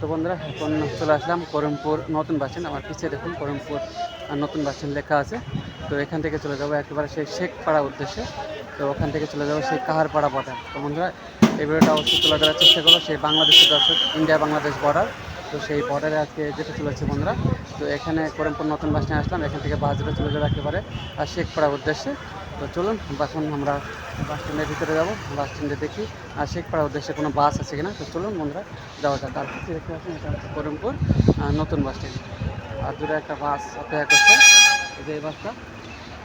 তো বন্ধুরা, এখন চলে আসলাম করমপুর নতুন বাসিন আমার পিছিয়ে দেখুন করমপুর নতুন বাসিন লেখা আছে। তো এখান থেকে চলে যাব একেবারে সেই শেখ শেখপাড়া উদ্দেশ্যে। তো ওখান থেকে চলে যাব সেই কাহারপাড়া বর্ডার তো বন্ধুরা, এই ভিডিওটা অবশ্যই তুলে ধরার চেষ্টা করব সেই বাংলাদেশের দর্শক, ইন্ডিয়া বাংলাদেশ বর্ডার তো সেই বর্ডারে আজকে যেতে চলেছে বন্ধুরা। তো এখানে করমপুর নতুন বাস স্ট্যান্ড আসলাম। এখান থেকে বাস ধরে চলে যাব একেবারে আর শেখপাড়ার উদ্দেশ্যে। তো চলুন এখন আমরা বাস স্ট্যান্ডের ভিতরে যাব। বাস স্ট্যান্ডে দেখি, আর শেখপাড়ার উদ্দেশ্যে কোনো বাস আছে কিনা। তো চলুন বন্ধুরা, যাওয়া যাক। আর দেখতে পাচ্ছেন, এটা হচ্ছে করমপুর নতুন বাস স্ট্যান্ড আর দূরে একটা বাস অপেক্ষা করছে যে এই বাসটা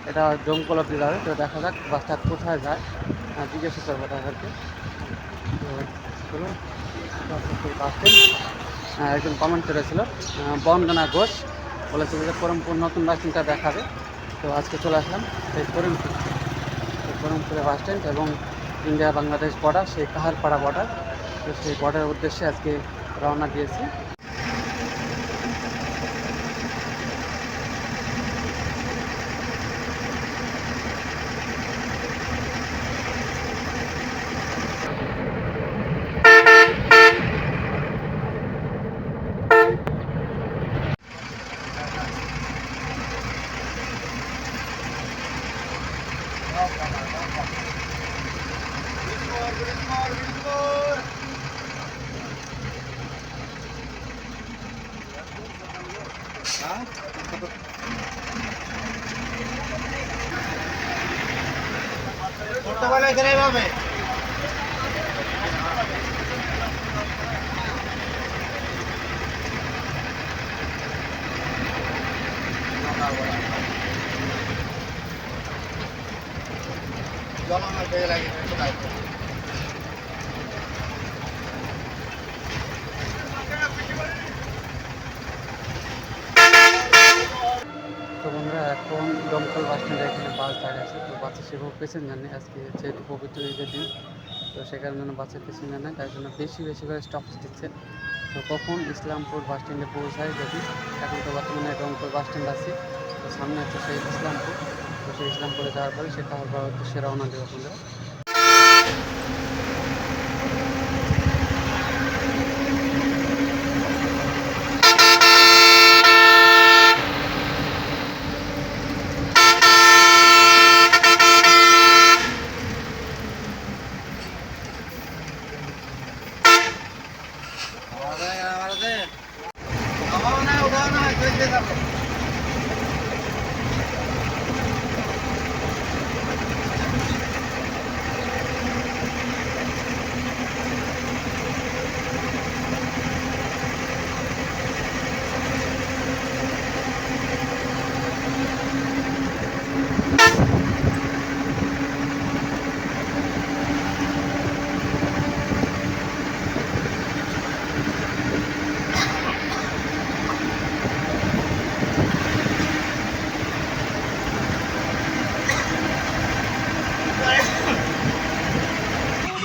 এটা জমকল অব্দি যাবে, তো দেখা যাক বাসটা কোথায় যায়। জিজ্ঞাসা করব তাদেরকে। তো চলুন বাস স্ট্যান্ড একজন কমেন্ট করেছিল বন্দনা ঘোষ। বলেছিল যে করমপুর নতুন বাস স্ট্যান্ডটা দেখাবে। তো আজকে চলে আসলাম সেই করমপুর। তো করমপুরে বাস স্ট্যান্ড এবং ইন্ডিয়া বাংলাদেশ বর্ডার সেই কাহারপাড়া বর্ডার তো সেই বর্ডারের উদ্দেশ্যে আজকে রওনা দিয়েছি। ছোটবেলা এখানে পাবে জমানো পেয়ে লাগে কোথায় তো বন্ধুরা এখন দমকল বাস স্ট্যান্ডে এখানে বাস দাঁড়িয়ে আছে। তো বাচ্চা সেভাবে প্যাসেঞ্জার নেই আজকে যেহেতু পবিত্র ঈদের দিন, তো সে কারণে বাসের প্যাসেঞ্জার নেই তার জন্য বেশি বেশি করে স্টপেজ দিচ্ছে। তো কখন ইসলামপুর বাস স্ট্যান্ডে পৌঁছায় যদি? এখন তো বর্তমানে দমকল বাস স্ট্যান্ড আছে। তো সামনে হচ্ছে সেই ইসলামপুর। তো সেই ইসলামপুরে যাওয়ার পরে সে হবার সে রওনা দেবে আমাদের আমাদের নামাও না উঠাও না চলতে থাকো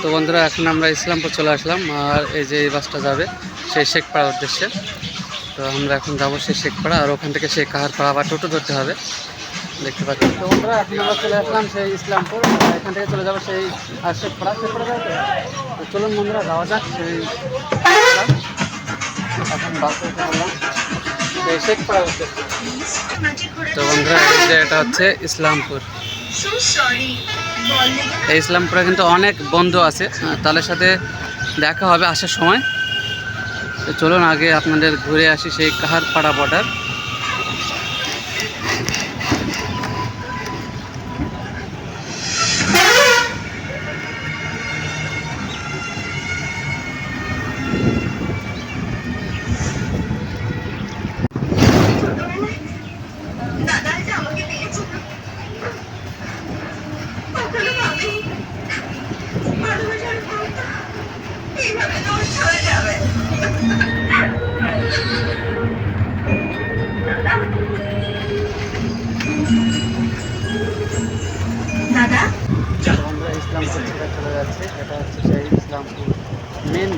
তো বন্ধুরা, এখন আমরা ইসলামপুর চলে আসলাম আর এই যে এই বাসটা যাবে, সেই শেখপাড়ার উদ্দেশ্যে। তো আমরা এখন যাব সেই শেখপাড়া, আর ওখান থেকে সেই কাহারপাড়া আবার টোটো ধরতে হবে। দেখতে পাচ্ছি তো বন্ধুরা, এখন আমরা চলে আসলাম সেই ইসলামপুর এখান থেকে চলে যাব সেই আর শেখপাড়া। শেখপাড়া যাবে তো? চলুন বন্ধুরা, যাওয়া যাক সেই এখন সেই উদ্দেশ্যে। তো বন্ধুরা যে এটা হচ্ছে ইসলামপুর। এই ইসলামপুরে কিন্তু অনেক বন্ধু আছে। তাদের সাথে দেখা হবে আসার সময়। তো চলুন আগে আপনাদের ঘুরে আসি সেই কাহার পাড়া বর্ডার।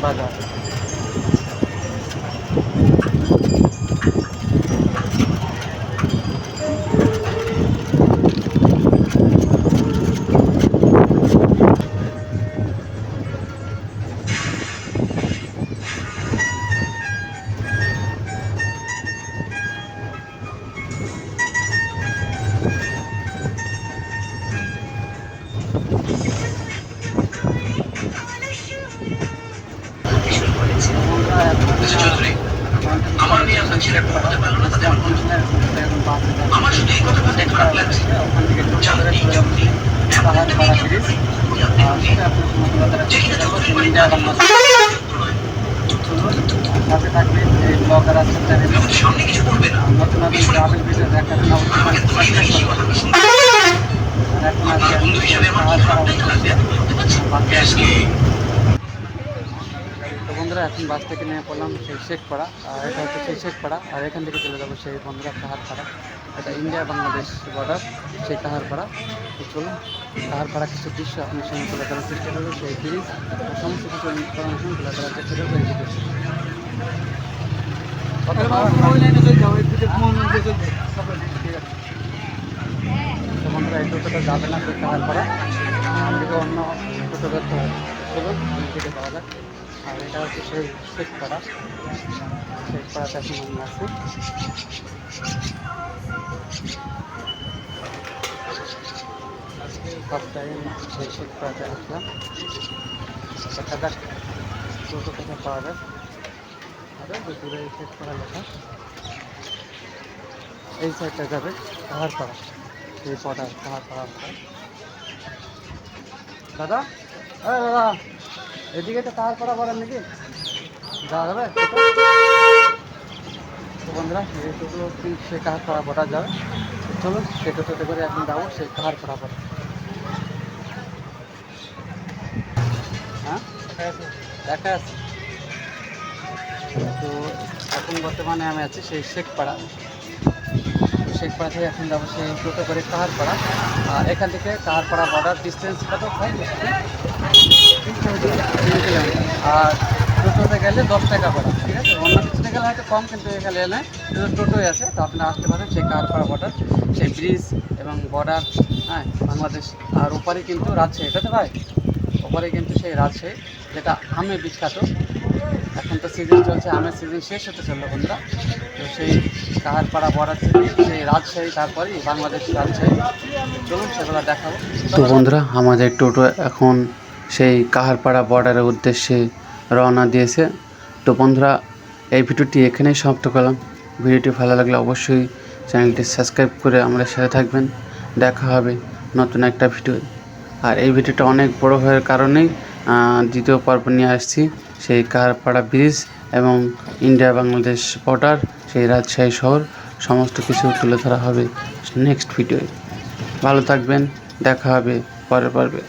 বাজার Thank you. পাহাড়পাড়া ব্রিজ আর সেটা আপনার সমুদ্রবাজারে পৌঁছে যাব সেই ইন্ডিয়া বাংলাদেশ চলুন সাথে থাকবে এই ব্লগার আছে চ্যানেলে নতুন নতুন ট্রাভেল ভিডিও দেখার জন্য অবশ্যই সাবস্ক্রাইব করবেন আর এখন আছি আমি পাহাড়পাড়া উদ্দেশ্যে বাসে আসছি তো বন্ধুরা এখন বাস থেকে নিয়ে পড়লাম সেই শেখপাড়া। আর এটা হচ্ছে সেই শেখপাড়া। আর এখান থেকে চলে যাব সেই বন্ধুরা কাহারপাড়া। এটা ইন্ডিয়া বাংলাদেশ বর্ডার সেই কাহারপাড়া। তো চলুন কাহারপাড়া কিছু দৃশ্য আপনার সঙ্গে তুলে ধরার চেষ্টা করব। সেই ব্রিজ সমস্ত কিছু ইনফরমেশন তুলে ধরার চেষ্টা করব এই ভিডিওতে। কত ভাড়া? ঠিক আছে। তো বন্ধুরা এই টোটোটা যাবে না সেই কাহারপাড়া। আমাদেরকে অন্য টোটো ধরতে হবে। চলুন পাওয়া যাক। আর এটা হচ্ছে সেই শেখপাড়া শেখপাড়াতে এখন আমি আছি। টাইম সেই আসলাম। যাক টোটো কোথায় পাওয়া যায়। আরে ওই দূরে এই লেখা। এই সাইডটা যাবে পাহাড়পাড়া। সেই পটা পাহাড়পাড়া। দাদা? দাদা! এদিকে তো তার করা পড়েন নাকি? যাওয়া যাবে? তো বন্ধুরা কি- সে কাহার করা পড়া যাবে চলুন সে টোটোতে করে এখন যাব, সে কাহার করা হ্যাঁ? দেখা আছে। তো এখন বর্তমানে আমি আছি সেই শেখপাড়া। শেখপাড়া থেকে এখন যাব সেই টোটো করে কাহারপাড়া আর এখান থেকে কাহারপাড়া বর্ডার ডিস্টেন্স কত? হয় বেশি না? তিন কিলোমিটার আর টোটোতে গেলে দশ টাকা ভাড়া, ঠিক আছে? অন্য কিছুতে গেলে হয়তো কম, কিন্তু এখানে এলে টোটোই আছে। তো আপনারা আসতে পারেন সেই কারপাড়া বর্ডার, সেই ব্রিজ এবং বর্ডার হ্যাঁ বাংলাদেশ। আর ওপারে কিন্তু রাজশাহী এটা তো ভাই? ওপারে কিন্তু সেই রাজশাহী, যেটা আমে বিখ্যাত এখন তো সিজন চলছে, আমের সিজন শেষ হতে চলল বন্ধুরা। তো সেই কাহারপাড়া বর্ডার থেকে সেই রাজশাহী তারপরেই বাংলাদেশ রাজশাহী। চলুন সেগুলো দেখাবো। তো বন্ধুরা, আমাদের টোটো এখন সেই কাহারপাড়া বর্ডারের উদ্দেশ্যে রওনা দিয়েছে। তো বন্ধুরা, এই ভিডিওটি এখানেই সমাপ্ত করলাম। ভিডিওটি ভালো লাগলে অবশ্যই চ্যানেলটি সাবস্ক্রাইব করে আমাদের সাথে থাকবেন। দেখা হবে নতুন একটা ভিডিও। আর এই ভিডিওটা অনেক বড় হওয়ার কারণেই দ্বিতীয় পর্ব নিয়ে আসছি। সেই কাহারপাড়া ব্রিজ এবং ইন্ডিয়া বাংলাদেশ বর্ডার, সেই রাজশাহী শহর, সমস্ত কিছু তুলে ধরা হবে নেক্সট ভিডিওয়ে। ভালো থাকবেন, দেখা হবে পরের পর্বে।